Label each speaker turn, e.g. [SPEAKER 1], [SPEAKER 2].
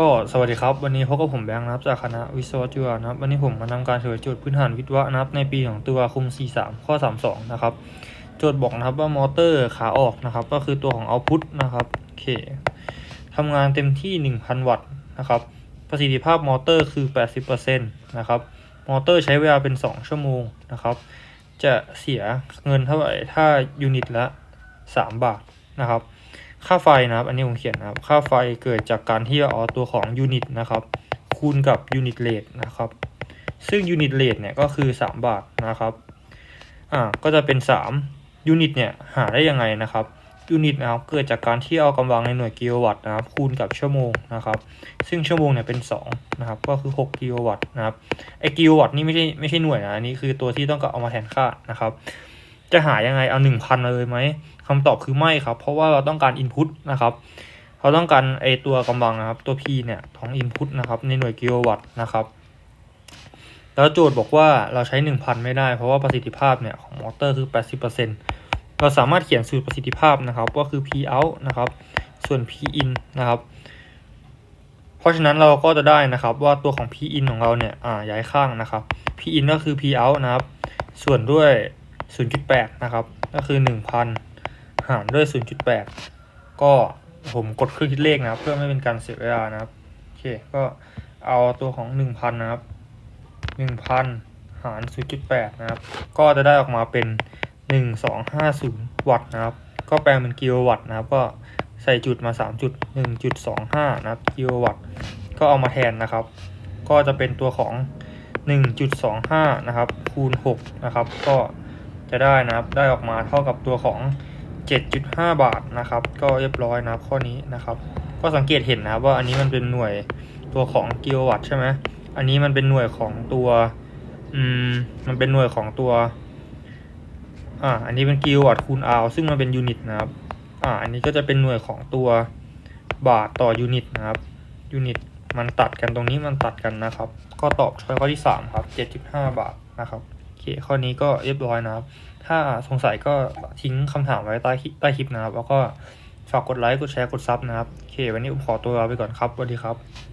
[SPEAKER 1] ก็สวัสดีครับ วันนี้พบกับผมแบงค์นะครับจากคณะวิศวะจุฬานะครับวันนี้ผมมาทำการเฉลยโจทย์พื้นฐานวิทย์วะนะครับในปีของตุลาคม43 ข้อ 32 นะครับ โจทย์บอกนะครับว่ามอเตอร์ขาออกนะครับ ก็คือตัวของเอาพุตนะครับโอเคทำงานเต็มที่ 1,000 วัตต์นะครับ ประสิทธิภาพมอเตอร์คือ 80%นะครับมอเตอร์ใช้เวลาเป็น 2 ชั่วโมงนะครับ จะเสียเงินเท่าไหร่ถ้ายูนิตละ 3 บาทนะครับ ค่าไฟนะครับ อันนี้ผมเขียนนะครับ ค่าไฟเกิดจากการที่เราเอาตัวของยูนิตนะครับ คูณกับยูนิตเลทนะครับ ซึ่งยูนิตเลทเนี่ยก็คือ 3 บาทนะครับ อ่า ก็จะเป็น 3 ยูนิตเนี่ยหาได้ยังไงนะครับ ยูนิตนะครับ เกิดจากการที่เอากำลังในหน่วยกิโลวัตต์นะครับ คูณกับชั่วโมงนะครับ ซึ่งชั่วโมงเนี่ยเป็น2นะครับ ก็คือ 6กิโลวัตต์นะครับ ไอกิโลวัตต์นี่ไม่ใช่ไม่ใช่หน่วยนะ อันนี้คือตัวที่ต้องเอามาแทนค่านะครับ จะหายังไงเอาหนึ่งพันเลยไหมคำตอบคือไม่ครับ เพราะว่าเราต้องการ Input นะครับ เราต้องการไอตัวกำลังนะครับ ตัว P เนี่ยของ Input นะครับ ในหน่วยกิโลวัตต์นะครับ แล้วโจทย์บอกว่าเราใช้ 1,000 ไม่ได้ เพราะว่าประสิทธิภาพเนี่ยของมอเตอร์คือ 80%เราสามารถเขียนสูตรประสิทธิภาพนะครับ ก็คือ P out นะครับ ส่วน P in นะครับ เพราะฉะนั้นเราก็จะได้นะครับว่าตัวของ P in ของเราเนี่ยอ่าย้ายข้างนะครับ P in ก็คือ P out นะครับ ส่วนด้วย 0.8 นะครับ ก็คือ 1,000 หารด้วย 0.8 ก็ผมกดเครื่องคิดเลขนะครับ เพื่อไม่เป็นการเสียเวลานะครับ โอเค ก็เอาตัวของ 1,000 นะครับ 1,000 หาร 0.8 นะครับ ก็จะได้ออกมาเป็น 1250 วัตต์นะครับ ก็แปลงเป็นกิโลวัตต์นะครับ ก็ใส่จุดมา 3 จุด 1.25 นะครับ กิโลวัตต์ ก็เอามาแทนนะครับ ก็จะเป็นตัวของ 1.25 นะครับ คูณ 6 นะครับ ก็ จะได้นะครับ ได้ออกมาเท่ากับตัวของ 7.5 บาทนะครับ ก็เรียบร้อยนะครับข้อนี้นะครับ ก็สังเกตเห็นนะว่าอันนี้มันเป็นหน่วยตัวของกิโลวัตต์ใช่ไหมอันนี้มันเป็นหน่วยของตัวอืมมันเป็นหน่วยของตัวอ่าอันนี้เป็นกิโลวัตต์คูณอาวซึ่งมันเป็นยูนิตนะครับอ่าอันนี้ก็จะเป็นหน่วยของตัวบาทต่อยูนิตนะครับยูนิตมันตัดกันตรงนี้มันตัดกันนะครับ ก็ตอบช้อยข้อที่ 3 ครับ 7.5 บาทนะครับ ข้อนี้ก็เรียบร้อยนะครับ ถ้าสงสัยก็ทิ้งคำถามไว้ใต้คลิปใต้คลิปนะครับ แล้วก็ฝากกดไลค์ กดแชร์ กดซับนะครับ โอเค วันนี้ผมขอตัวลาไปก่อนครับสวัสดีครับ